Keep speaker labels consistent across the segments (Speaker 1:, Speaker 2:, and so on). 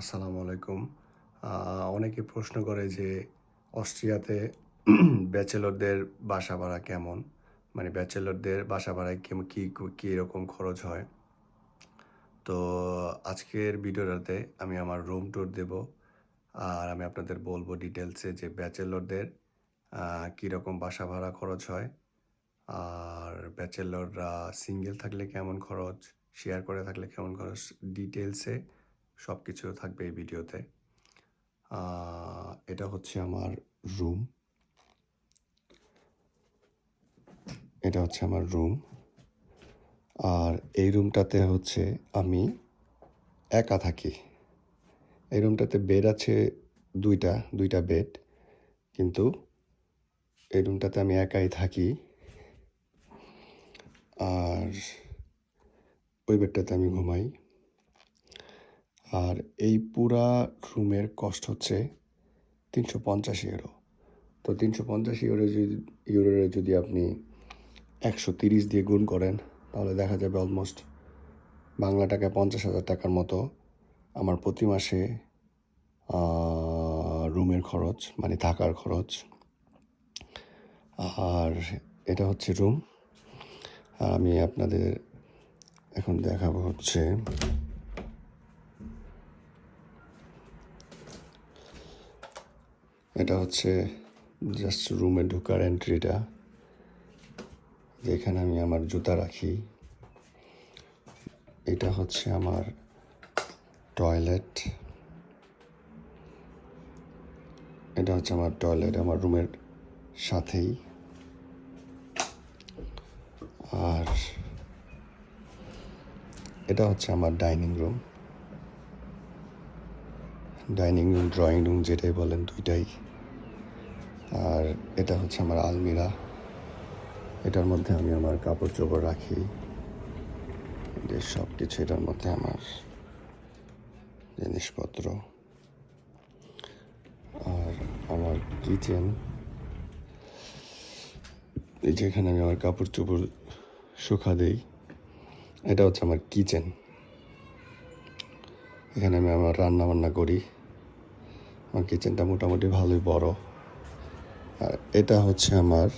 Speaker 1: আসসালামু আলাইকুম। অনেকে প্রশ্ন করে যে অস্ট্রিয়াতে ব্যাচেলরদের বাসা ভাড়া কেমন? মানে ব্যাচেলরদের বাসা ভাড়ায় কি, কী রকম খরচ হয়? তো আজকের ভিডিওটাতে আমি আমার রুম ট্যুর দেব। আর আমি আপনাদের বলব ডিটেলসে যে ব্যাচেলরদের কীরকম বাসা ভাড়া খরচ হয়। আর ব্যাচেলররা সিঙ্গেল থাকলে কেমন খরচ? শেয়ার করে থাকলে কেমন খরচ? ডিটেলসে সব কিছু থাকবে এই ভিডিওতে। এটা হচ্ছে আমার রুম। এটা হচ্ছে আমার রুম। আর এই রুমটাতে হচ্ছে আমি একা থাকি। এই রুমটাতে বেড আছে দুইটা দুইটা বেড। কিন্তু এই রুমটাতে আমি একাই থাকি। আর ওই বেডটাতে আমি ঘুমাই। আর এই পুরা রুমের কস্ট হচ্ছে তিনশো পঞ্চাশ ইউরো তো তিনশো পঞ্চাশ ইউরো যদি ইউরোরে যদি আপনি একশো তিরিশ দিয়ে গুণ করেন, তাহলে দেখা যাবে অলমোস্ট বাংলা টাকায় পঞ্চাশ হাজার টাকার মতো আমার প্রতি মাসে রুমের খরচ মানে থাকার খরচ। আর এটা হচ্ছে রুম আমি আপনাদের এখন দেখাবো হচ্ছে এটা হচ্ছে জাস্ট রুমে ঢোকার এন্ট্রিটা যেখানে আমি আমার জুতা রাখি। এটা হচ্ছে আমার টয়লেট এটা হচ্ছে আমার টয়লেট আমার রুমের সাথেই। আর এটা হচ্ছে আমার dining room dining room drawing room যেটাই বলেন, দুইটাই। আর এটা হচ্ছে আমার আলমিরা। এটার মধ্যে আমি আমার কাপড় চোপড় রাখি। যে সব কিছু এটার মধ্যে আমার জিনিসপত্র। আর আমার কিচেন। এই যেখানে আমি আমার কাপড় চোপড় শুকা দিই। এটা হচ্ছে আমার কিচেন। এখানে আমি আমার রান্না বান্না করি। আমার কিচেনটা মোটামুটি ভালোই বড়। আর এটা হচ্ছে আমার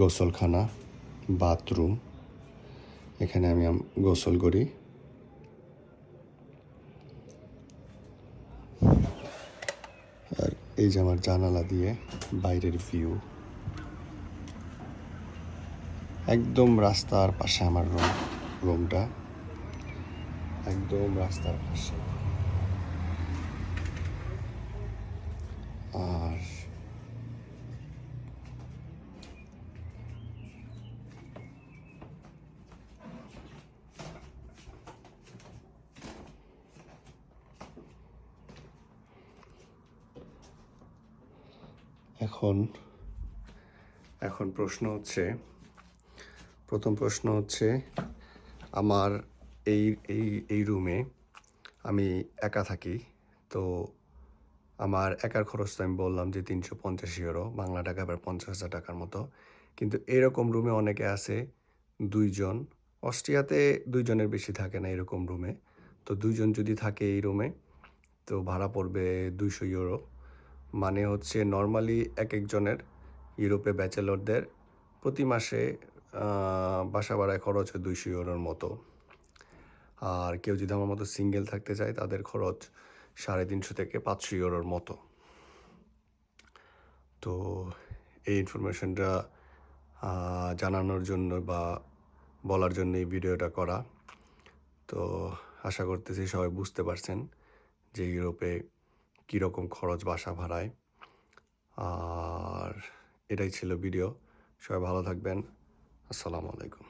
Speaker 1: গোসলখানা, বাথরুম। এখানে আমি গোসল করি। আর এই যে আমার জানালা দিয়ে বাইরের ভিউ একদম রাস্তার পাশে আমার রুম রুমটা একদম রাস্তার পাশে। আর এখন এখন প্রশ্ন হচ্ছে, প্রথম প্রশ্ন হচ্ছে, আমার এই এই এই রুমে আমি একা থাকি, তো আমার একার খরচ তো আমি বললাম যে তিনশো পঞ্চাশ ইউরো বাংলা টাকা আবার পঞ্চাশ হাজার টাকার মতো। কিন্তু এরকম রুমে অনেকে আছে, দুইজন। অস্ট্রিয়াতে দুইজনের বেশি থাকে না এরকম রুমে তো দুইজন যদি থাকে এই রুমে তো ভাড়া পড়বে দুইশো ইউরো মানে হচ্ছে নর্মালি এক একজনের ইউরোপে ব্যাচেলরদের প্রতি মাসে বাসা ভাড়ায় খরচ হয় দুইশো ইউরোর মতো। আর কেউ যদি আমার মতো সিঙ্গেল থাকতে চায়, তাদের খরচ সাড়ে তিনশো থেকে পাঁচশো ইউরোর মতো। তো এই ইনফরমেশনটা জানানোর জন্য বা বলার জন্য এই ভিডিওটা করা। তো আশা করতেছি সবাই বুঝতে পারছেন যে ইউরোপে কীরকম খরচ বাসা ভাড়ায়। আর এটাই ছিল ভিডিও। সবাই ভালো থাকবেন। আসসালামু আলাইকুম।